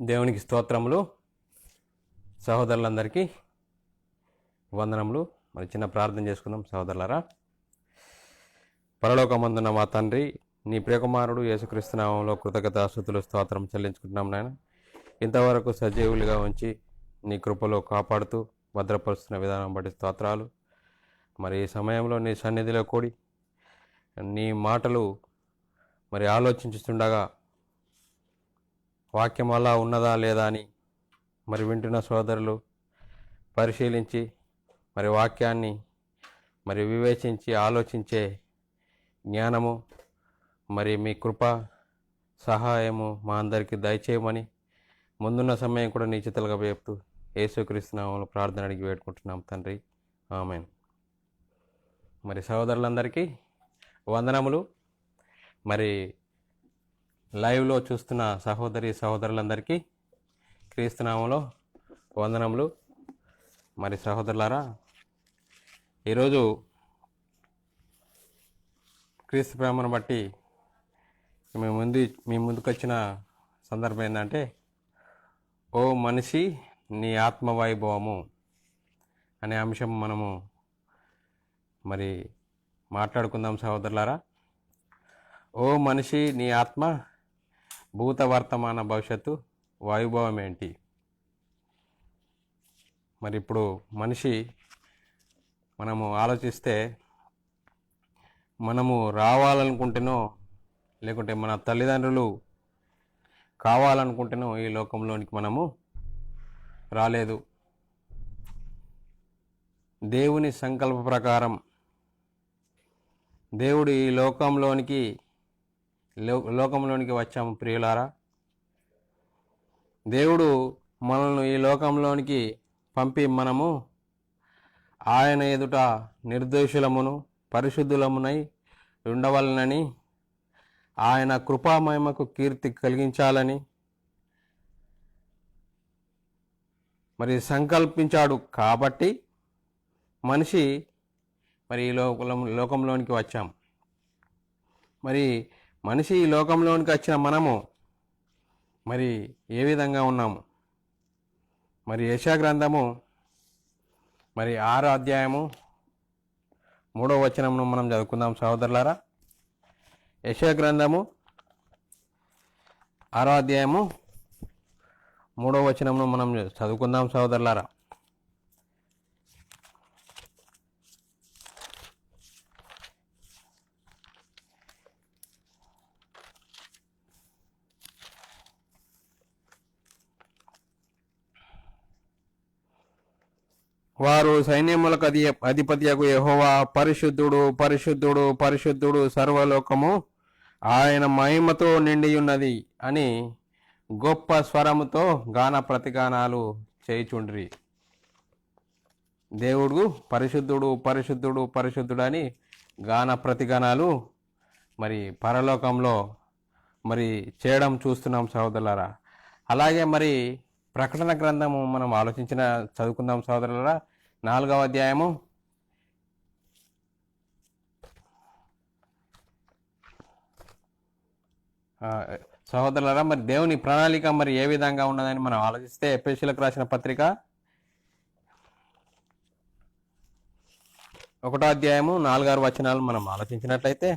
దేవునికి స్తోత్రములు. సహోదరులందరికీ వందనములు. మరి చిన్న ప్రార్థన చేసుకుందాం సహోదరులరా. పరలోకమందున్న మా తండ్రి నీ ప్రియకుమారుడు యేసుక్రీస్తునామంలో కృతజ్ఞత స్థుతులు స్తోత్రం చెల్లించుకుంటున్నాం నాయన. ఇంతవరకు సజీవులుగా ఉంచి నీ కృపలో కాపాడుతూ భద్రపరుస్తున్న విధానం బట్టి స్తోత్రాలు. మరి ఈ సమయంలో నీ సన్నిధిలో కూడి నీ మాటలు మరి ఆలోచించుతుండగా వాక్యం అలా ఉన్నదా లేదా అని మరి వింటున్న సోదరులు పరిశీలించి మరి వాక్యాన్ని మరి వివేచించి ఆలోచించే జ్ఞానము మరి మీ కృప సహాయము మా అందరికీ దయచేయమని ముందున్న సమయం కూడా నిశ్చితలుగా వేపుతూ యేసుక్రీస్తునామంలో ప్రార్థన అడిగి వేడుకుంటున్నాం తండ్రి. ఆమెన్. మరి సహోదరులందరికీ వందనములు. మరి లైవ్లో చూస్తున్న సహోదరి సహోదరులందరికీ క్రీస్తునామంలో వందనములు. మరి సహోదరులారా ఈరోజు క్రీస్తు ప్రేమను బట్టి మీ ముందు మీ ముందుకు వచ్చిన సందర్భం ఏంటంటే ఓ మనిషి నీ ఆత్మవైభవము అనే అంశం మనము మరి మాట్లాడుకుందాం సహోదరులారా. ఓ మనిషి నీ ఆత్మ భూత వర్తమాన భవిష్యత్తు వాయుభవం ఏంటి? మరి ఇప్పుడు మనిషి మనము ఆలోచిస్తే మనము రావాలనుకుంటేనో లేకుంటే మన తల్లిదండ్రులు కావాలనుకుంటేనో ఈ లోకంలోనికి మనము రాలేదు. దేవుని సంకల్ప ప్రకారం దేవుడు ఈ లోకంలోనికి లోకంలోనికి వచ్చాము ప్రియులారా. దేవుడు మనల్ని ఈ లోకంలోనికి పంపి మనము ఆయన ఎదుట నిర్దోషులమును పరిశుద్ధులమునై ఉండవలనని ఆయన కృపామహిమకు కీర్తి కలిగించాలని మరి సంకల్పించాడు కాబట్టి మనిషి మరి ఈ లోకం లోకంలోనికి వచ్చాం. మరి మనిషి ఈ లోకంలోనికి వచ్చిన మనము మరి ఏ విధంగా ఉన్నాము? మరి యశా గ్రంథము మరి ఆరో అధ్యాయము మూడో వచనమును మనం చదువుకుందాం సహోదరులారా. యశా గ్రంథము ఆరో అధ్యాయము మూడో వచనమును మనం చదువుకుందాం సహోదరులారా. వారు సైన్యములకు అధి అధిపతియకు యహోవా పరిశుద్ధుడు పరిశుద్ధుడు పరిశుద్ధుడు సర్వలోకము ఆయన మహిమతో నిండియున్నది అని గొప్ప స్వరముతో గాన ప్రతిగానాలు చేయుచుండ్రి. దేవుడు పరిశుద్ధుడు పరిశుద్ధుడు పరిశుద్ధుడు అని గాన ప్రతిగానాలు మరి పరలోకంలో మరి చేయడం చూస్తున్నాం సహోదరులారా. అలాగే మరి ప్రకటన గ్రంథము మనం ఆలోచించిన చదువుకుందాం సహోదరులారా. నాలుగవ అధ్యాయము. సహోదరులరా సహోదరులారా మరి దేవుని ప్రణాళిక మరి ఏ విధంగా ఉన్నదని మనం ఆలోచిస్తే ఎపిఎస్సీలకు రాసిన పత్రిక ఒకటో అధ్యాయము నాలుగారు వచనాలు మనం ఆలోచించినట్లయితే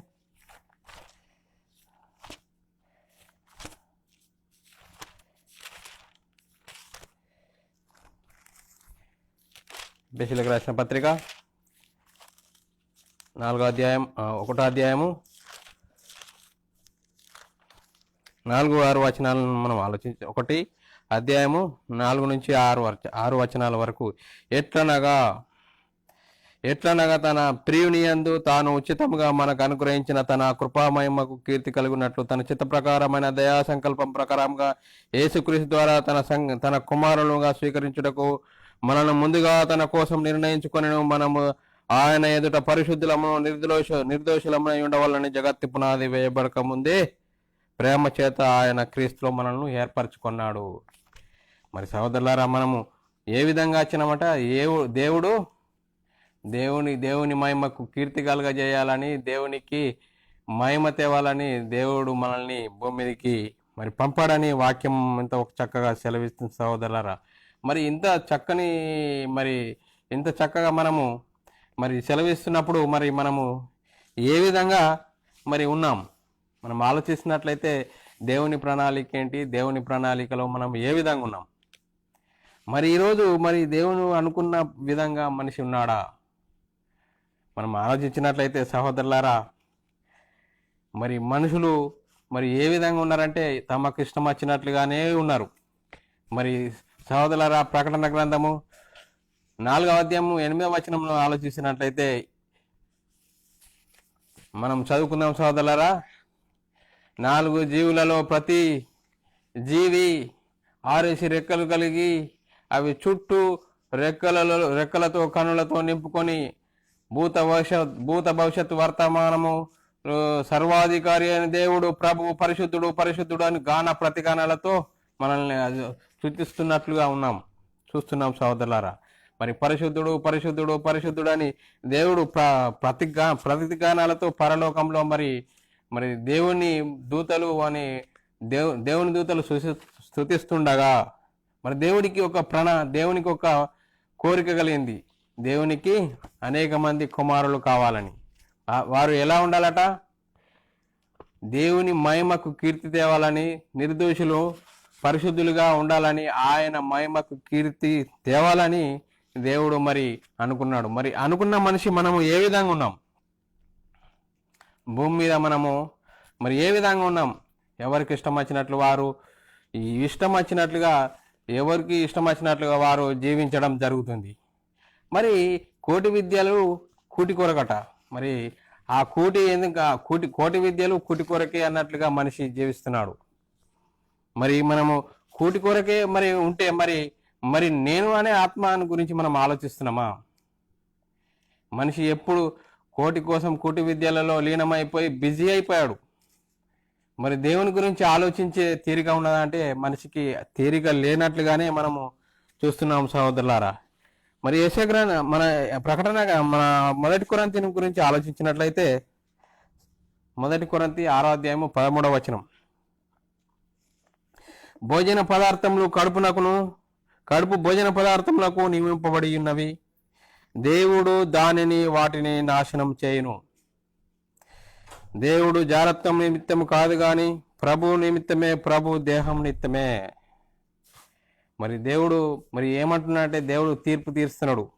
బేసిలకు రాసిన పత్రిక. నాలుగో అధ్యాయం ఒకటో అధ్యాయము. నాలుగు ఆరు వచనాలను మనం ఆలోచించి ఒకటి అధ్యాయము నాలుగు నుంచి ఆరు వచ- ఆరు వచనాల వరకు. ఎట్లనగా ఎట్లనగా తన ప్రియునియందు తాను ఉచితముగా మనకు అనుగ్రహించిన తన కృపామహిమకు కీర్తి కలిగినట్లు తన చిత్త ప్రకారమైన దయా సంకల్పం ప్రకారంగా యేసుక్రీస్తు ద్వారా తన సంగ తన కుమారులుగా స్వీకరించుటకు మనను ముందుగా తన కోసం నిర్ణయించుకొని మనము ఆయన ఎదుట పరిశుద్ధులము నిర్దోష నిర్దోషులమునై ఉండవాలని జగత్తి పునాది వేయబడక ముందే ప్రేమ చేత ఆయన క్రీస్తులో మనల్ని ఏర్పరచుకున్నాడు. మరి సహోదరులారా మనము ఏ విధంగా వచ్చినామట? ఏ దేవుడు దేవుని దేవుని మహిమకు కీర్తి కలగజేయాలని దేవునికి మహిమ తేవాలని దేవుడు మనల్ని భూమిదికి మరి పంపాడని వాక్యం ఎంత ఒక చక్కగా సెలవిస్తుంది సహోదరులారా. మరి ఇంత చక్కని మరి ఇంత చక్కగా మనము మరి సెలవిస్తున్నప్పుడు మరి మనము ఏ విధంగా మరి ఉన్నాం? మనం ఆలోచిస్తున్నట్లయితే దేవుని ప్రణాళిక ఏంటి? దేవుని ప్రణాళికలో మనం ఏ విధంగా ఉన్నాం? మరి ఈరోజు మరి దేవుని అనుకున్న విధంగా మనిషి ఉన్నాడా? మనం ఆలోచించినట్లయితే సహోదరులారా మరి మనుషులు మరి ఏ విధంగా ఉన్నారంటే తమకు ఇష్టం వచ్చినట్లుగానే ఉన్నారు. మరి సహోదరులారా ప్రకటన గ్రంథము నాలుగవ అధ్యాయము ఎనిమిదవ వచనంలో ఆలోచించినట్లయితే మనం చదువుకుందాం సహోదరులారా. నాలుగు జీవులలో ప్రతి జీవి ఆరేసి రెక్కలు కలిగి అవి చుట్టూ రెక్కలలో రెక్కలతో కనులతో నింపుకొని భూత భవిష్యత్ భూత భవిష్యత్ వర్తమానము సర్వాధికారి అయిన దేవుడు ప్రభు పరిశుద్ధుడు పరిశుద్ధుడు అని గాన ప్రతిగానాలతో మనల్ని స్థుతిస్తున్నట్లుగా ఉన్నాం. చూస్తున్నాం సహోదరులారా. మరి పరిశుద్ధుడు పరిశుద్ధుడు పరిశుద్ధుడు అని దేవుడు ప్ర ప్రతిగా ప్రతిగానాలతో పరలోకంలో మరి మరి దేవుని దూతలు అని దేవు దేవుని దూతలు స్థుతిస్తుండగా మరి దేవుడికి ఒక ప్రణ దేవునికి ఒక కోరిక కలిగింది. దేవునికి అనేక మంది కుమారులు కావాలని. వారు ఎలా ఉండాలట? దేవుని మహిమకు కీర్తి తేవాలని నిర్దోషులు పరిశుద్ధులుగా ఉండాలని ఆయన మహిమకు కీర్తి తేవాలని దేవుడు మరి అనుకున్నాడు. మరి అనుకున్న మనిషి మనము ఏ విధంగా ఉన్నాం? భూమి మీద మనము మరి ఏ విధంగా ఉన్నాం? ఎవరికి ఇష్టం వచ్చినట్లు వారు ఇష్టం వచ్చినట్లుగా ఎవరికి ఇష్టం వచ్చినట్లుగా వారు జీవించడం జరుగుతుంది. మరి కోటి విద్యలు కూటి కొరకట. మరి ఆ కూటి ఎందుకు కూటి కోటి విద్యలు కూటి కొరకే అన్నట్లుగా మనిషి జీవిస్తున్నాడు. మరి మనము కూటి కొరకే మరి ఉంటే మరి మరి నేను అనే ఆత్మ గురించి మనం ఆలోచిస్తున్నామా? మనిషి ఎప్పుడు కోటి కోసం కూటి విద్యలలో లీనమైపోయి బిజీ అయిపోయాడు. మరి దేవుని గురించి ఆలోచించే తీరిక ఉన్నదంటే మనిషికి తీరిక లేనట్లుగానే మనము చూస్తున్నాం సహోదరులారా. మరి యశగ్రహణ మన ప్రకటన మన మొదటి కొరంతిని గురించి ఆలోచించినట్లయితే మొదటి కొరంతి ఆరో అధ్యాయము పదమూడవ వచనం. భోజన పదార్థములు కడుపునకును కడుపు భోజన పదార్థములకు నియమింపబడి ఉన్నవి. దేవుడు దానిని వాటిని నాశనం చేయును. దేవుడు జారత్వం నిమిత్తం కాదు గాని ప్రభు నిమిత్తమే ప్రభు దేహం నిమిత్తమే. మరి దేవుడు మరి ఏమంటున్నాడంటే దేవుడు తీర్పు తీరుస్తున్నాడు.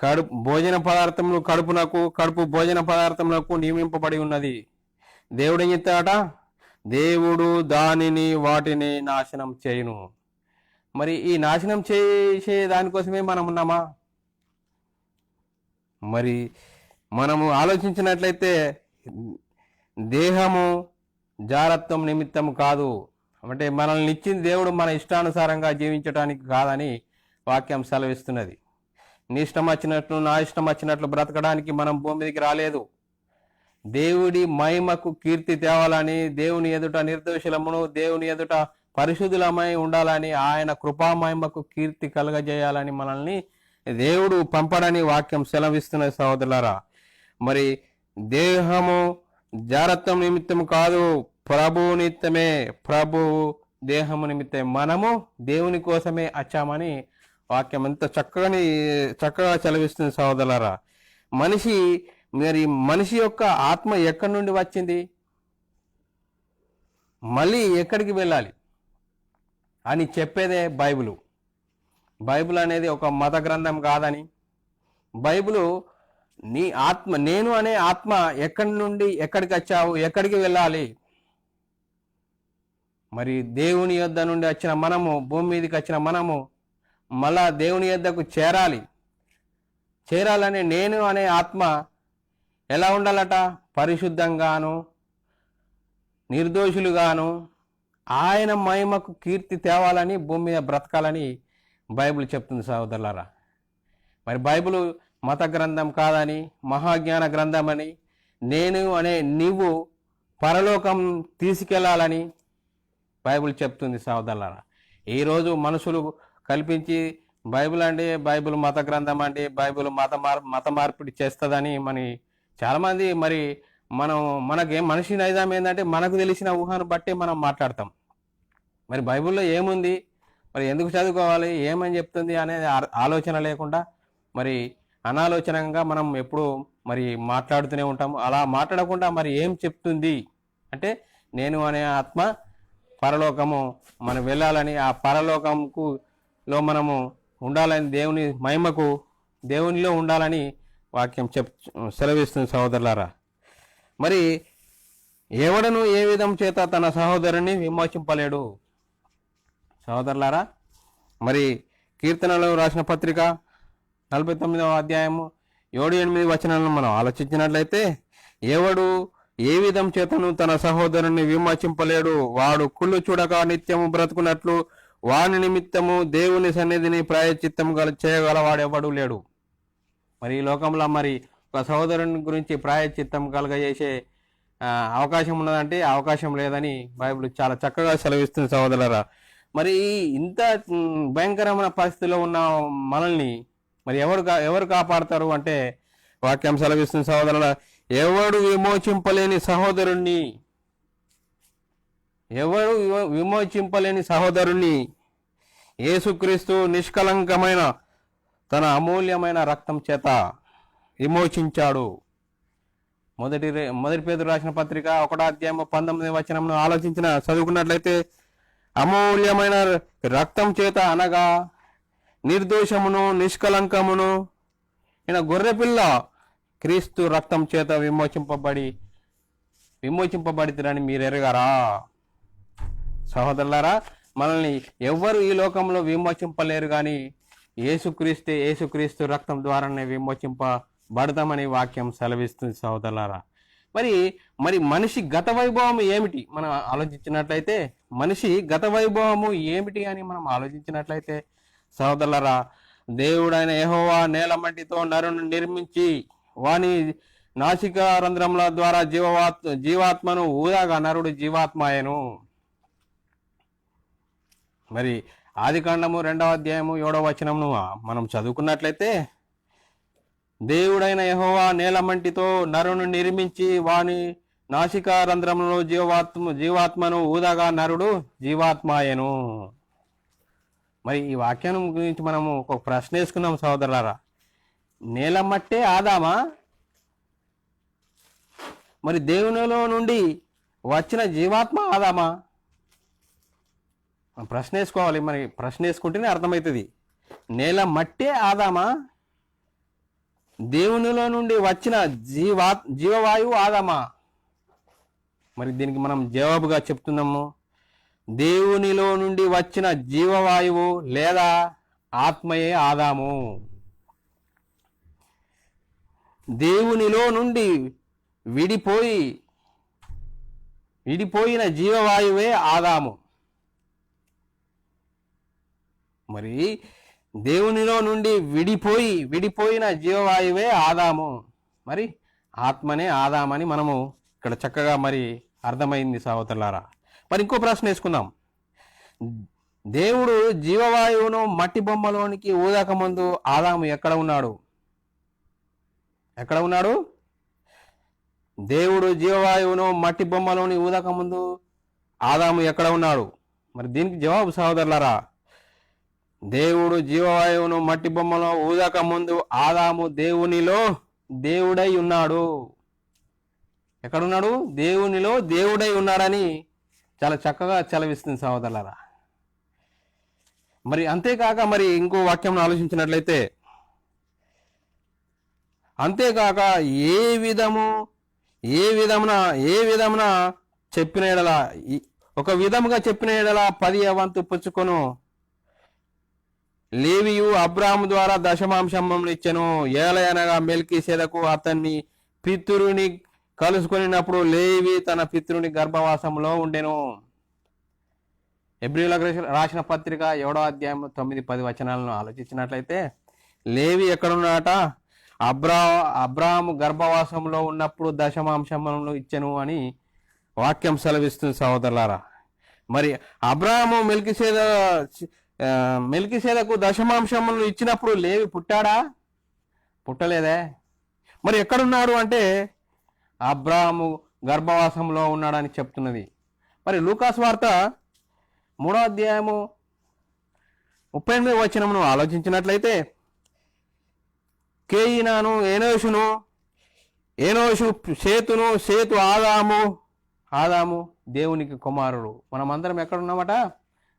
కడుపు భోజన పదార్థములు కడుపునకు కడుపు భోజన పదార్థములకు నియమింపబడి ఉన్నది. దేవుడు ఏం చెప్తాడట? దేవుడు దానిని వాటిని నాశనం చేయను. మరి ఈ నాశనం చేసే దానికోసమే మనం ఉన్నామా? మరి మనము ఆలోచించినట్లయితే దేహము జారత్వం నిమిత్తం కాదు. అంటే మనల్ని ఇచ్చింది దేవుడు మన ఇష్టానుసారంగా జీవించడానికి కాదని వాక్యం సెలవిస్తున్నది. నీ ఇష్టం వచ్చినట్లు నా ఇష్టం వచ్చినట్లు బ్రతకడానికి మనం భూమి మీదకి రాలేదు. దేవుడి మహిమకు కీర్తి తేవాలని దేవుని ఎదుట నిర్దోషులమును దేవుని ఎదుట పరిశుద్ధులమై ఉండాలని ఆయన కృపా మహిమకు కీర్తి కలగజేయాలని మనల్ని దేవుడు పంపడని వాక్యం సెలవిస్తున్న సహోదరులారా. మరి దేహము జారత్వం నిమిత్తం కాదు ప్రభు నిమిత్తమే ప్రభు దేహము నిమిత్తమే మనము దేవుని కోసమే వచ్చామని వాక్యం ఎంత చక్కని చక్కగా చలవిస్తుంది సహోదరులారా. మనిషి మరి మనిషి యొక్క ఆత్మ ఎక్కడి నుండి వచ్చింది? మళ్ళీ ఎక్కడికి వెళ్ళాలి? అని చెప్పేదే బైబిలు. బైబిల్ అనేది ఒక మత గ్రంథం కాదని. బైబిలు నీ ఆత్మ నేను అనే ఆత్మ ఎక్కడి నుండి ఎక్కడికి వచ్చావు? ఎక్కడికి వెళ్ళాలి? మరి దేవుని యొద్ద నుండి వచ్చిన మనము భూమి మీదకి వచ్చిన మనము మళ్ళా దేవుని యొద్దకు చేరాలి. చేరాలని నేను అనే ఆత్మ ఎలా ఉండాలట? పరిశుద్ధంగాను నిర్దోషులుగాను ఆయన మహిమకు కీర్తి తేవాలని భూమి మీద బ్రతకాలని బైబిల్ చెప్తుంది సహోదరులారా. మరి బైబిల్ మత గ్రంథం కాదని మహాజ్ఞాన గ్రంథమని నేను అనే నీవు పరలోకం తీసుకెళ్ళాలని బైబిల్ చెప్తుంది సహోదరులారా. ఈరోజు మనుషులు కల్పించి బైబిల్ అంటే బైబిల్ మత గ్రంథం అంటే బైబిల్ మత మార్ మత మార్పిడి చేస్తుందని మన చాలామంది మరి మనం మనకి మనిషి నైజాం ఏంటంటే మనకు తెలిసిన ఊహను బట్టి మనం మాట్లాడతాం. మరి బైబిల్లో ఏముంది? మరి ఎందుకు చదువుకోవాలి? ఏమని చెప్తుంది అనేది ఆ- ఆలోచన లేకుండా మరి అనాలోచనంగా మనం ఎప్పుడు మరి మాట్లాడుతూనే ఉంటాము అలా మాట్లాడకుండా మరి ఏం చెప్తుంది? అంటే నేను అనే ఆత్మ పరలోకము మనం వెళ్ళాలని ఆ పరలోకంకు లో మనము ఉండాలని దేవుని మహిమకు దేవునిలో ఉండాలని వాక్యం చెప్ సెలవిస్తుంది సహోదరులారా. మరి ఎవడను ఏ విధం చేత తన సహోదరుని విమోచింపలేడు? సహోదరులారా మరి కీర్తనలో రాసిన పత్రిక నలభై తొమ్మిదవ అధ్యాయము ఏడు ఎనిమిది వచనాలను మనం ఆలోచించినట్లయితే ఎవడు ఏ విధం చేతను తన సహోదరుని విమోచింపలేడు? వాడు కుళ్ళు చూడక నిత్యము బ్రతుకున్నట్లు వాని నిమిత్తము దేవుని సన్నిధిని ప్రాయచిత్తం గల చేయగలవాడెవడు లేడు. మరి ఈ లోకంలో మరి ఒక సహోదరుని గురించి ప్రాయచిత్తం కలగజేసే అవకాశం ఉన్నదంటే అవకాశం లేదని బైబిల్ చాలా చక్కగా సెలవిస్తుంది సహోదరరా మరి ఇంత భయంకరమైన పరిస్థితిలో ఉన్న మనల్ని మరి ఎవరు కా- ఎవరు కాపాడతారు అంటే వాక్యం సెలవిస్తుంది సహోదరుల ఎవడు విమోచింపలేని సహోదరుణ్ణి ఎవరు విమోచింపలేని సహోదరుణ్ణి యేసుక్రీస్తు నిష్కలంకమైన తన అమూల్యమైన రక్తం చేత విమోచించాడు. మొదటి మొదటి పేరు రాసిన పత్రిక ఒకటో అధ్యాయం పంతొమ్మిది వచనంను ఆలోచించిన చదువుకున్నట్లయితే అమూల్యమైన రక్తం చేత అనగా నిర్దోషమును నిష్కలంకమును ఈయన గొర్రెపిల్ల క్రీస్తు రక్తం చేత విమోచింపబడి విమోచింపబడితేనని మీరు ఎరగారా సహోదరులారా మనల్ని ఎవ్వరు ఈ లోకంలో విమోచింపలేరు కానీ ఏసుక్రీస్తే ఏసుక్రీస్తు రక్తం ద్వారానే విమోచింపబడతామని వాక్యం సెలవిస్తుంది సోదరులారా మరి మరి మనిషి గత వైభవం ఏమిటి? మనం ఆలోచించినట్లయితే మనిషి గత వైభవము ఏమిటి అని మనం ఆలోచించినట్లయితే సోదరులరా దేవుడైన యహోవా నేల మట్టితో నరును నిర్మించి వాని నాసిక రంధ్రముల ద్వారా జీవాత్ జీవాత్మను ఊదాగా నరుడు జీవాత్మాయను మరి ఆదికాండము రెండవ అధ్యాయము ఏడవ వచనమును మనం చదువుకున్నట్లయితే దేవుడైన యహోవా నేలమంటితో నరును నిర్మించి వాని నాసిక రంధ్రములో జీవాత్మ జీవాత్మను ఊదగా నరుడు జీవాత్మాయను మరి ఈ వాక్యం గురించి మనము ఒక ప్రశ్న వేసుకున్నాం సహోదరులారా నేలమట్టే ఆదామా? మరి దేవునిలో నుండి వచ్చిన జీవాత్మ ఆదామా? మనం ప్రశ్న వేసుకోవాలి మరి ప్రశ్న వేసుకుంటేనే అర్థమవుతుంది నేల మట్టే ఆదామా? దేవునిలో నుండి వచ్చిన జీవా జీవవాయువు ఆదామా? మరి దీనికి మనం జవాబుగా చెప్తున్నాము. దేవునిలో నుండి వచ్చిన జీవవాయువు లేదా ఆత్మయే ఆదాము? దేవునిలో నుండి విడిపోయి విడిపోయిన జీవవాయువే ఆదాము. మరి దేవునిలో నుండి విడిపోయి విడిపోయిన జీవవాయువే ఆదాము. మరి ఆత్మనే ఆదామని మనము ఇక్కడ చక్కగా మరి అర్థమైంది సహోదరులారా. మరి ఇంకో ప్రశ్న వేసుకుందాం. దేవుడు జీవవాయువును మట్టి బొమ్మలోనికి ఊదాక ముందు ఆదాము ఎక్కడ ఉన్నాడు? ఎక్కడ ఉన్నాడు? దేవుడు జీవవాయువును మట్టి బొమ్మలోని ఊదాక ముందు ఆదాము ఎక్కడ ఉన్నాడు? మరి దీనికి జవాబు సహోదరులారా దేవుడు జీవవాయువును మట్టి బొమ్మలో ఊదక ముందు ఆదాము దేవునిలో దేవుడై ఉన్నాడు. ఎక్కడున్నాడు? దేవునిలో దేవుడై ఉన్నాడని చాలా చక్కగా చలవిస్తుంది సహోదరులారా. మరి అంతేకాక మరి ఇంకో వాక్యం ఆలోచించినట్లయితే అంతేకాక ఏ విధము ఏ విధమున ఏ విధమున చెప్పిన ఎడల ఒక విధముగా చెప్పిన ఎడల పది అవంతు పుచ్చుకొను లేవియు అబ్రాహం ద్వారా దశమాంశములను ఇచ్చెను. ఏలయనగా మెల్కి సెదకు అతన్ని పితృని కలుసుకొనినప్పుడు లేవి తన పితృని గర్భవాసంలో ఉండెను. ఎబ్రిలకు రాసిన పత్రిక ఏడో అధ్యాయం తొమ్మిది పది వచనాలను ఆలోచించినట్లయితే లేవి ఎక్కడున్నాట అబ్రా అబ్రాహము గర్భవాసంలో ఉన్నప్పుడు దశమాంశములను ఇచ్చెను అని వాక్యం సెలవిస్తుంది సహోదరులారా. మరి అబ్రాహము మెల్కిసేద మెలికిసేలకు దశమాంశములు ఇచ్చినప్పుడు లేవి పుట్టాడా? పుట్టలేదే. మరి ఎక్కడున్నాడు అంటే అబ్రాహము గర్భవాసంలో ఉన్నాడని చెప్తున్నది. మరి లూకాస్ వార్త మూడో అధ్యాయము ముప్పై ఎనిమిది వచనమును ఆలోచించినట్లయితే కేయినాను ఏనోషును ఏనోషు సేతును సేతు ఆదాము ఆదాము దేవునికి కుమారుడు. మనమందరం ఎక్కడున్నామట?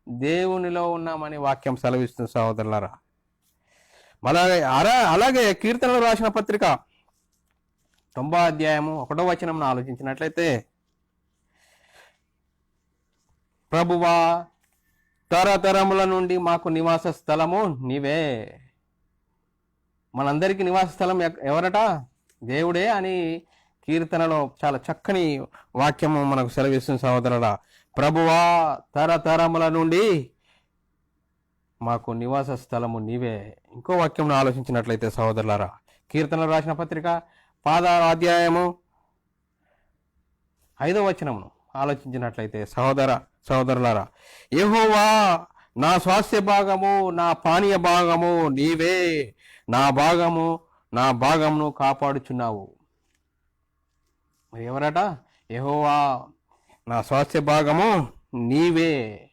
దేవునిలో ఉన్నామని వాక్యం సెలవిస్తుంది సహోదరులారా. అలాగే అలా అలాగే కీర్తనలు రాసిన పత్రిక తొంభై అధ్యాయము ఒకటో వచనం ఆలోచించినట్లయితే ప్రభువా తరతరముల నుండి మాకు నివాస స్థలము నీవే. మనందరికీ నివాస స్థలం ఎవరట? దేవుడే అని కీర్తనలో చాలా చక్కని వాక్యము మనకు సెలవిస్తుంది సహోదరుడా ప్రభువా తరతరముల నుండి మాకు నివాస స్థలము నీవే. ఇంకో వాక్యం ఆలోచించినట్లయితే సహోదరులారా కీర్తనలు రాసిన పత్రిక పాద అధ్యాయము ఐదో వచనమును ఆలోచించినట్లయితే సహోదర సహోదరులారా యహోవా నా స్వాస్థ్య భాగము నా పానీయ భాగము నీవే. నా భాగము నా భాగమును కాపాడుచున్నావు. మరి ఎవరట? యెహోవా నా స్వాస్థ్య భాగము నీవే.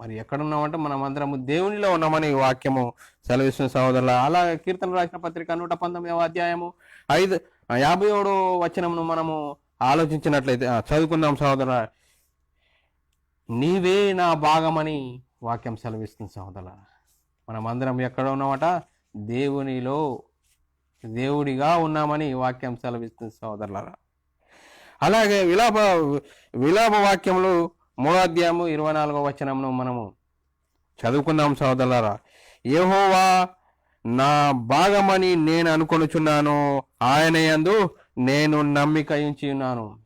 మరి ఎక్కడున్నామంటే మనం అందరం దేవునిలో ఉన్నామని వాక్యము. సెలవిస్తున్న సహోదరుల అలాగే కీర్తన రాసిన పత్రిక నూట పంతొమ్మిదవ అధ్యాయము ఐదు యాభై ఏడో వచనమును మనము ఆలోచించినట్లయితే చదువుకుందాం సహోదర నీవే నా భాగమని వాక్యం సెలవిస్తుంది సహోదర మనం అందరం ఎక్కడ ఉన్నామట? దేవునిలో దేవుడిగా ఉన్నామని వాక్యం సెలవిస్తుంది సహోదరులారా. అలాగే విలాప విలాప వాక్యములు మూడో అధ్యాయము ఇరవై నాలుగో వచనమును మనము చదువుకుందాం సోదరులారా ఏహోవా నా భాగమని నేను అనుకొనుచున్నాను. ఆయన యందు నేను నమ్మిక ఉంచి ఉన్నాను.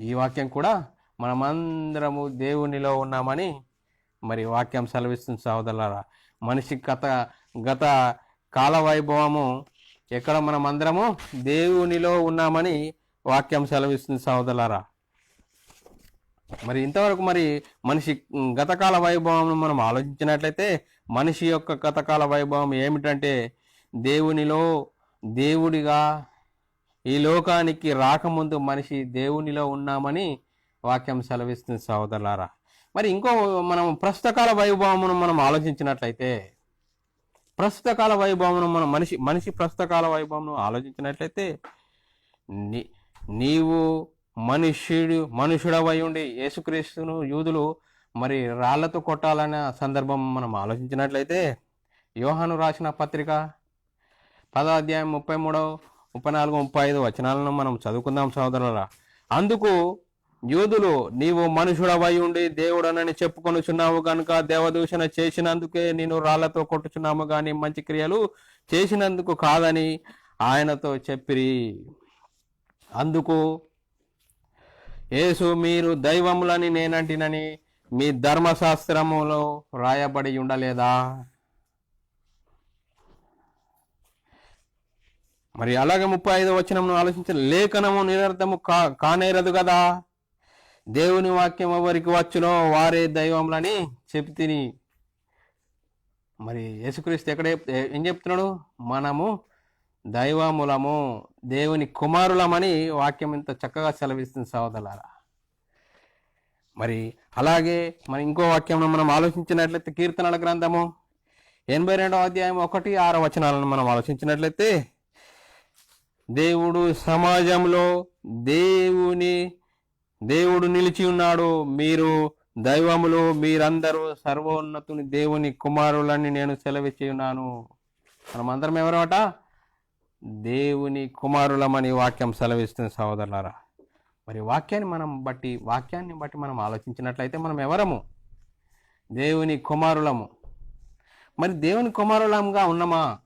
ఈ వాక్యం కూడా మనమందరము దేవునిలో ఉన్నామని మరి వాక్యం సెలవిస్తుంది సహోదరులారా. మనిషి గత గత కాల వైభవము ఎక్కడ మనమందరము దేవునిలో ఉన్నామని వాక్యం సెలవిస్తుంది సహోదరులారా. మరి ఇంతవరకు మరి మనిషి గతకాల వైభవం మనం ఆలోచించినట్లయితే మనిషి యొక్క గతకాల వైభవం ఏమిటంటే దేవునిలో దేవుడిగా ఈ లోకానికి రాకముందు మనిషి దేవునిలో ఉన్నామని వాక్యం సెలవిస్తుంది సహోదరులారా. మరి ఇంకో మనం ప్రస్తుతకాల వైభవమును మనం ఆలోచించినట్లయితే ప్రస్తుతకాల వైభవమును మనం మనిషి మనిషి ప్రస్తుతకాల వైభవమును ఆలోచించినట్లయితే నీవు మనుష్యుడు మనుషుడవై ఉండి యేసుక్రీస్తును యూదులు మరి రాళ్ళతో కొట్టాలన్న సందర్భం మనం ఆలోచించినట్లయితే యోహాను రాసిన పత్రిక పదాధ్యాయం ముప్పై మూడవ ముప్పై నాలుగు ముప్పై ఐదు వచనాలను మనం చదువుకుందాం సోదరులరా అందుకు యూదులు నీవు మనుషుడవై ఉండి దేవుడనని చెప్పుకొనుచున్నావు కనుక దేవదూషణ చేసినందుకే నేను రాళ్ళతో కొట్టుచున్నాము కానీ మంచి క్రియలు చేసినందుకు కాదని ఆయనతో చెప్పిరి. అందుకు యేసు మీరు దైవములని నేనంటినని మీ ధర్మశాస్త్రములో రాయబడి ఉండలేదా? మరి అలాగే ముప్పై ఐదు వచనమును ఆలోచించిన లేఖనము నిరర్థము కా కానేరదు కదా? దేవుని వాక్యం ఎవరికి వచ్చునో వారే దైవములని చెప్తిని మరి యేసుక్రీస్తు ఎక్కడ ఏం చెప్తున్నాడు? మనము దైవములము దేవుని కుమారులమని వాక్యం ఇంత చక్కగా సెలవిస్తుంది సహోదరులారా. మరి అలాగే మరి ఇంకో వాక్యం మనం ఆలోచించినట్లయితే కీర్తనల గ్రంథము ఎనభై రెండవ అధ్యాయం ఒకటి ఆరో వచనాలను మనం ఆలోచించినట్లయితే దేవుడు సమాజంలో దేవుని దేవుడు నిలిచి ఉన్నాడు. మీరు దైవములు మీరందరూ సర్వోన్నతుని దేవుని కుమారులని నేను సెలవిచ్చి ఉన్నాను. మనమందరం ఎవరమట? దేవుని కుమారులమని వాక్యం సెలవిస్తుంది సహోదరులారా. మరి వాక్యాన్ని మనం బట్టి వాక్యాన్ని బట్టి మనం ఆలోచించినట్లయితే మనం ఎవరము? దేవుని కుమారులము. మరి దేవుని కుమారులంగా ఉన్నామా?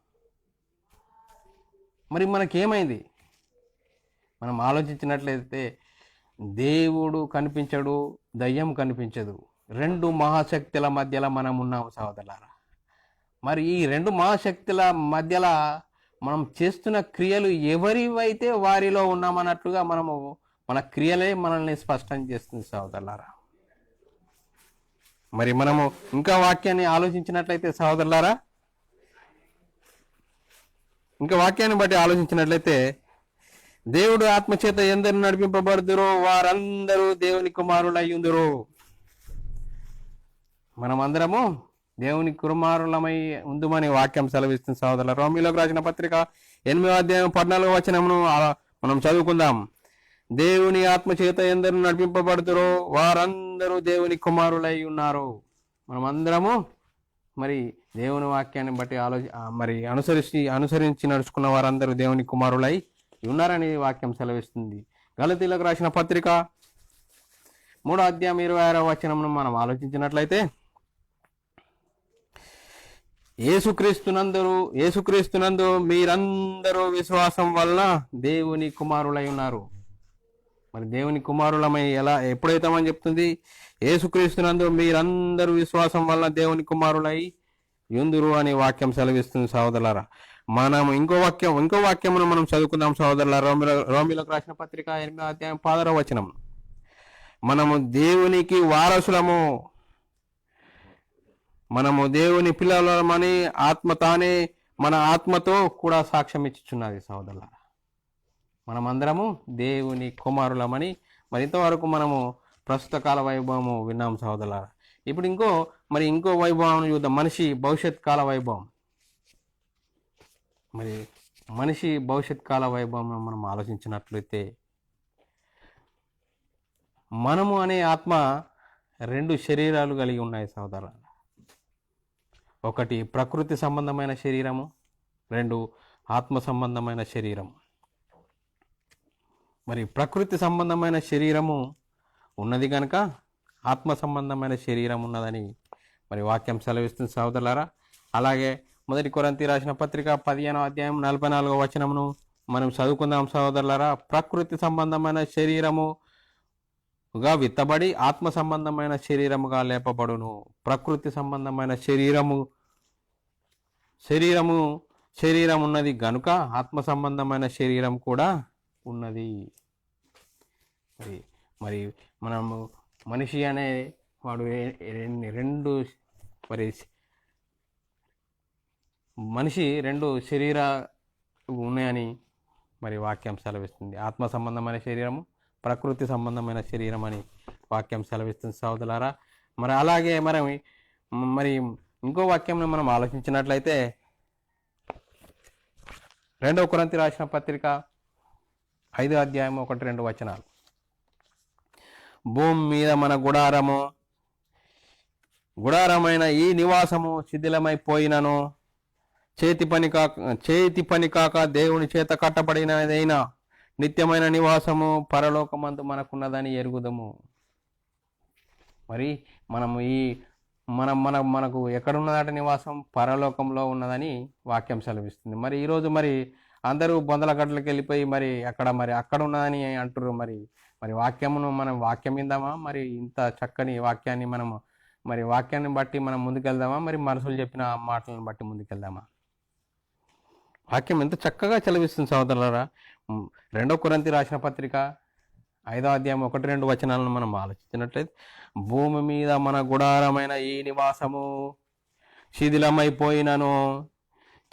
మరి మనకేమైంది? మనం ఆలోచించినట్లయితే దేవుడు కనిపించడు దయ్యం కనిపించదు. రెండు మహాశక్తుల మధ్యలో మనం ఉన్నాము సహోదరులారా. మరి ఈ రెండు మహాశక్తుల మధ్యలో మనం చేస్తున్న క్రియలు ఎవరివైతే వారిలో ఉన్నామన్నట్లుగా మనము మన క్రియలే మనల్ని స్పష్టం చేస్తుంది సహోదరులారా. మరి మనము ఇంకా వాక్యాన్ని ఆలోచించినట్లయితే సహోదరులారా ఇంకా వాక్యాన్ని బట్టి ఆలోచించినట్లయితే దేవుడు ఆత్మచేత ఎందరు నడిపింపబడుదురో వారందరూ దేవుని కుమారులయ్యుందురు. మనమందరము దేవుని కురుమారులమై ఉందుమని వాక్యం సెలవిస్తుంది సోదరుల రోమిలోకి రాసిన పత్రిక ఎనిమిదో అధ్యాయం పద్నాలుగు వచనమును మనం చదువుకుందాం. దేవుని ఆత్మచేత ఎందరు నడిపింపబడుతురో వారందరూ దేవుని కుమారులై ఉన్నారు. మనమందరము మరి దేవుని వాక్యాన్ని బట్టి ఆలోచి మరి అనుసరించి అనుసరించి నడుచుకున్న వారందరూ దేవుని కుమారులై ఉన్నారని వాక్యం సెలవిస్తుంది. గలతీలకు రాసిన పత్రిక మూడో అధ్యాయం ఇరవై ఆరో వచనమును మనం ఆలోచించినట్లయితే యేసుక్రీస్తునందరూ ఏసుక్రీస్తునందు మీరందరూ విశ్వాసం వల్ల దేవుని కుమారులై ఉన్నారు. మరి దేవుని కుమారులమై ఎలా ఎప్పుడైతామని చెప్తుంది? ఏసుక్రీస్తునందు మీరందరూ విశ్వాసం వల్ల దేవుని కుమారులై యుందురు అని వాక్యం సెలవిస్తుంది సహోదరులారా. మనం ఇంకో వాక్యం ఇంకో వాక్యమును మనం చదువుకుందాం సహోదరుల రోమిల రోమిలకు రాసిన పత్రిక ఎనిమిదో అధ్యాయం పాదర వచనం. మనము దేవునికి వారసులము మనము దేవుని పిల్లలమని ఆత్మ తానే మన ఆత్మతో కూడా సాక్ష్యం ఇచ్చుచున్నది సహోదరులారా. మనమందరము దేవుని కుమారులమని మరి ఇంతవరకు మనము ప్రస్తుత కాల వైభవము విన్నాం సహోదరులారా. ఇప్పుడు ఇంకో మరి ఇంకో వైభవం చూద్దాం. మనిషి భవిష్యత్ కాల వైభవం. మరి మనిషి భవిష్యత్ కాల వైభవం మనం ఆలోచించినట్లయితే మనము అనే ఆత్మ రెండు శరీరాలు కలిగి ఉన్నాయి సహోదరులారా. ఒకటి ప్రకృతి సంబంధమైన శరీరము రెండు ఆత్మ సంబంధమైన శరీరం మరి ప్రకృతి సంబంధమైన శరీరము ఉన్నది కనుక ఆత్మ సంబంధమైన శరీరం ఉన్నదని మరి వాక్యం సెలవిస్తుంది సహోదరులారా. అలాగే మొదటి కొరంతి రాసిన పత్రిక పదిహేనో అధ్యాయం నలభై నాలుగో వచనమును మనం చదువుకుందాం సహోదరులారా. ప్రకృతి సంబంధమైన శరీరము గా విత్తబడి ఆత్మ సంబంధమైన శరీరముగా లేపబడును. ప్రకృతి సంబంధమైన శరీరము శరీరము శరీరం ఉన్నది గనుక ఆత్మ సంబంధమైన శరీరం కూడా ఉన్నది. మరి మరి మనము మనిషి అనే వాడు రెండు మరి మనిషి రెండు శరీర ఉన్నాయని మరి వాక్యం సెలవిస్తుంది. ఆత్మ సంబంధమైన శరీరము ప్రకృతి సంబంధమైన శరీరం అని వాక్యం సెలవిస్తుంది సోదరులారా మరి అలాగే మరి మరి ఇంకో వాక్యంను మనం ఆలోచించినట్లయితే రెండవ కొరంతి రాసిన పత్రిక ఐదో అధ్యాయం ఒకటి రెండు వచనాలు. భూమి మీద మన గుడారము గుడారమైన ఈ నివాసము శిథిలమైపోయినను. చేతి పని కాక చేతి పని కాక దేవుని చేత కట్టబడినదైనా నిత్యమైన నివాసము పరలోకమందు మనకున్నదని ఎరుగుదము. మరి మనము ఈ మనం మన మనకు ఎక్కడున్నదట నివాసం? పరలోకంలో ఉన్నదని వాక్యం సెలవిస్తుంది. మరి ఈరోజు మరి అందరూ బొందల గడ్డలకు వెళ్ళిపోయి మరి అక్కడ మరి అక్కడ ఉన్నదని అంటారు మరి. మరి వాక్యమును మనం వాక్యం ఇందామా మరి ఇంత చక్కని వాక్యాన్ని మనము మరి వాక్యాన్ని బట్టి మనం ముందుకెళ్దామా? మరి మనసులు చెప్పిన మాటలను బట్టి ముందుకెళ్దామా? వాక్యం ఎంత చక్కగా చలవిస్తుంది సోదరులరా రెండో కొరంతి రాసిన పత్రిక ఐదో అధ్యాయం ఒకటి రెండు వచనాలను మనం ఆలోచించినట్లయితే భూమి మీద మన గుడారమైన ఈ నివాసము శిథిలమైపోయినను.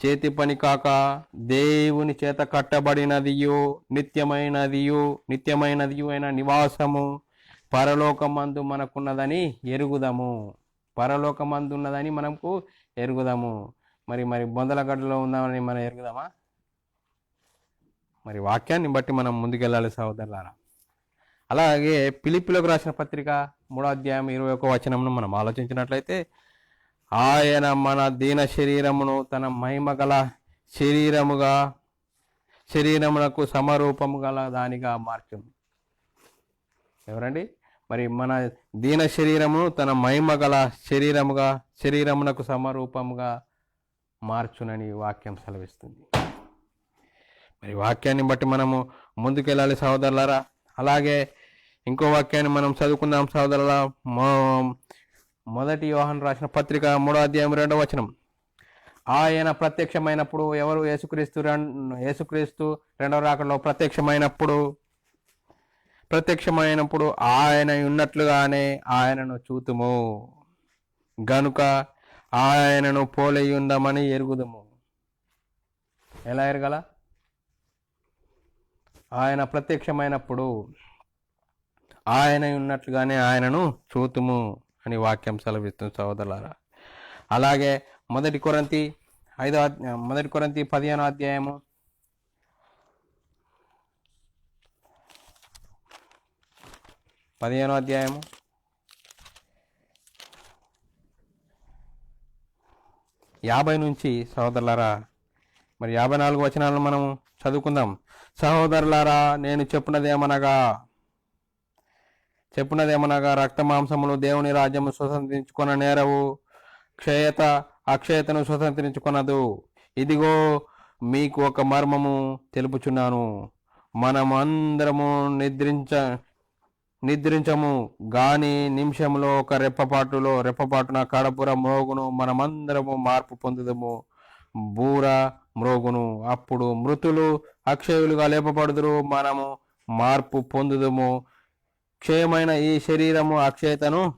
చేతి పని కాక దేవుని చేత కట్టబడినదియు నిత్యమైనదియు నిత్యమైనదియు అయిన నివాసము పరలోకమందు మనకున్నదని ఎరుగుదము. పరలోకమందు ఉన్నదని మనకు ఎరుగుదాము. మరి మరి బొందలగడ్డలో ఉందామని మనం ఎరుగుదామా? మరి వాక్యాన్ని బట్టి మనం ముందుకెళ్ళాలి సహోదరులారా. అలాగే పిలిపిలోకి రాసిన పత్రిక మూడో అధ్యాయం ఇరవై ఒక వచనమును మనం ఆలోచించినట్లయితే ఆయన మన దీన శరీరమును తన మహిమ గల శరీరముగా శరీరమునకు సమరూపము గల దానిగా మార్చును. ఎవరండి? మరి మన దీన శరీరమును తన మహిమ గల శరీరముగా శరీరమునకు సమరూపముగా మార్చునని వాక్యం సెలవిస్తుంది. మరి వాక్యాన్ని బట్టి మనము ముందుకెళ్ళాలి సహోదరులారా. అలాగే ఇంకో వాక్యాన్ని మనం చదువుకుందాం సహోదరుల మొదటి యోహన్ రాసిన పత్రిక మూడో అధ్యాయం రెండవ వచనం. ఆయన ప్రత్యక్షమైనప్పుడు ఎవరు యేసుక్రీస్తు రెండు యేసుక్రీస్తు రెండవ రాకడలో ప్రత్యక్షమైనప్పుడు? ప్రత్యక్షమైనప్పుడు ఆయన ఉన్నట్లుగానే ఆయనను చూతుము. గనుక ఆయనను పోలేయుందమని ఎరుగుదము. ఎలా ఎరగల? ఆయన ప్రత్యక్షమైనప్పుడు ఆయన ఉన్నట్లుగానే ఆయనను చూతుము అని వాక్యం సెలవిస్తుంది సోదరులారా అలాగే మొదటి కొరంతి ఐదో మొదటి కొరంతి పదిహేనో అధ్యాయము. పదిహేనో అధ్యాయము. యాభై నుంచి సహోదరులారా మరి యాభై నాలుగు వచనాలను మనం చదువుకుందాం. సహోదరులారా నేను చెప్పినదేమనగా చెప్పినదేమనగా రక్త మాంసములు దేవుని రాజ్యము స్వతంత్రించుకున్న నేరవు క్షయత అక్షయతను స్వతంత్రించుకొనదు. ఇదిగో మీకు ఒక మర్మము తెలుపుచున్నాను. మనమందరము నిద్రించ నిద్రించము గాని నిమిషంలో ఒక రెప్పపాటులో రెప్పపాటున కడపుర మోగును మనమందరము మార్పు పొందుదము. బూర మ్రోగును. అప్పుడు మృతులు అక్షయులుగా లేపబడుదురు. మనము మార్పు పొందుదము. క్షయమైన ఈ శరీరము అక్షయతను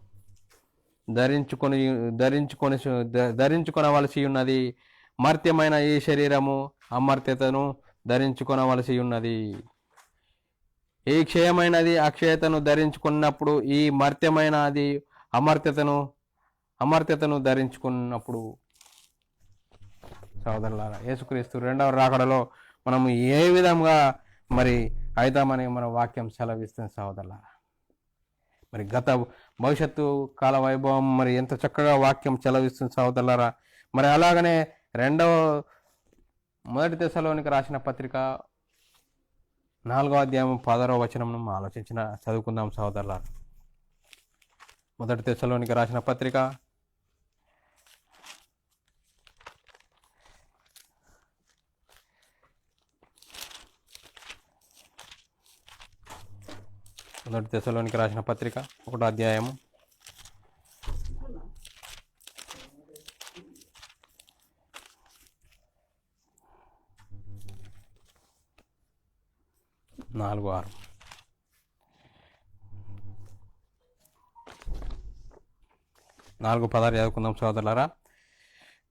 ధరించుకొని ధరించుకొని ధరించుకొనవలసి ఉన్నది మర్త్యమైన ఈ శరీరము అమర్త్యతను ధరించుకొనవలసి ఉన్నది ఈ క్షయమైనది అక్షయతను ధరించుకున్నప్పుడు ఈ మర్త్యమైనది అమర్త్యతను అమర్త్యతను ధరించుకున్నప్పుడు సోదరులారా యేసుక్రీస్తు రెండవ రాకడలో మనము ఏ విధంగా మరి అవుతామని మన వాక్యం సెలవిస్తుంది సోదరులారా? మరి గత భవిష్యత్తు కాల వైభవం మరి ఎంత చక్కగా వాక్యం సెలవిస్తుంది సోదరులారా? మరి అలాగనే రెండవ మొదటి దశలోనికి రాసిన పత్రిక నాలుగో అధ్యాయం పదరో వచనం ఆలోచించిన చదువుకుందాం సోదరులారా. మొదటి దశలోనికి రాసిన పత్రిక మొదటి దశలోనికి రాసిన పత్రిక ఒకటో అధ్యాయము. నాలుగు ఆరు నాలుగు పదాలు చదువుకుందాం సోదరులరా.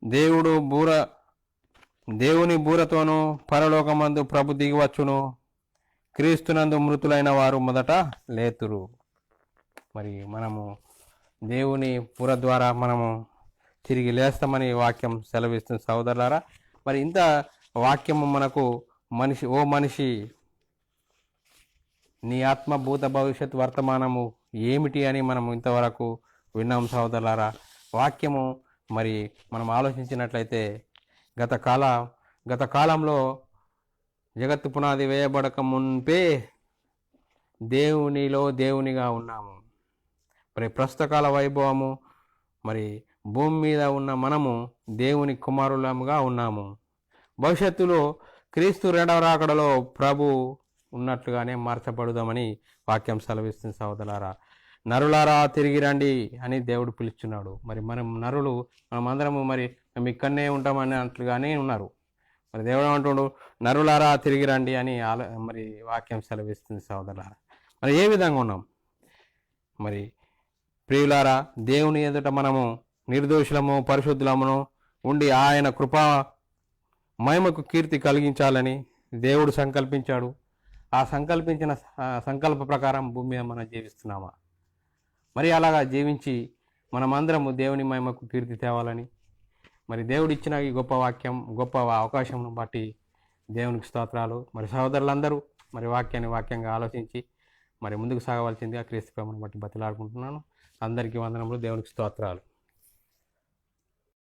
దేవుడు బూర దేవుని బూరతోనూ పరలోకమందు ప్రభు దిగివచ్చును. క్రీస్తునందు మృతులైన వారు మొదట లేతురు. మరి మనము దేవుని పుర ద్వారా మనము తిరిగి లేస్తామని వాక్యం సెలవిస్తుంది సోదరులారా మరి ఇంత వాక్యము మనకు మనిషి ఓ మనిషి నీ ఆత్మ భూత భవిష్యత్ వర్తమానము ఏమిటి అని మనం ఇంతవరకు విన్నాం సోదరులారా వాక్యము మరి మనం ఆలోచించినట్లయితే గత కాల గత కాలంలో జగత్తు పునాది వేయబడక మున్పే దేవునిలో దేవునిగా ఉన్నాము. మరి ప్రస్తుతకాల వైభవము మరి భూమి మీద ఉన్న మనము దేవుని కుమారులముగా ఉన్నాము. భవిష్యత్తులో క్రీస్తు రెండవ రాకడలో ప్రభు ఉన్నట్లుగానే మార్చబడుదామని వాక్యం సెలవిస్తుంది సోదలారా నరులారా తిరిగి రండి అని దేవుడు పిలుచున్నాడు. మరి మనం నరులు మనం అందరము మరి మేము ఇక్కడనే ఉంటామని అన్నట్లుగానే ఉన్నారు. మరి దేవుడు అంటుడు నరులారా తిరిగి రండి అని ఆలో మరి వాక్యం సెలవిస్తుంది సోదరులారా. మరి ఏ విధంగా ఉన్నాం? మరి ప్రియులారా దేవుని ఎదుట మనము నిర్దోషులము పరిశుద్ధులమును ఉండి ఆయన కృపా మహిమకు కీర్తి కలిగించాలని దేవుడు సంకల్పించాడు. ఆ సంకల్పించిన సంకల్ప ప్రకారం భూమి మీద మనం జీవిస్తున్నామా? మరి అలాగా జీవించి మనమందరము దేవుని మహిమకు కీర్తి తేవాలని మరి దేవుడు ఇచ్చిన ఈ గొప్ప వాక్యం గొప్ప అవకాశం బట్టి దేవునికి స్తోత్రాలు. మరి సహోదరులందరూ మరి వాక్యాన్ని వాక్యంగా ఆలోచించి మరి ముందుకు సాగవలసిందిగా క్రీస్తు ప్రేమను బట్టి బతిలాడుకుంటున్నాను. అందరికీ వందనములు. దేవునికి స్తోత్రాలు.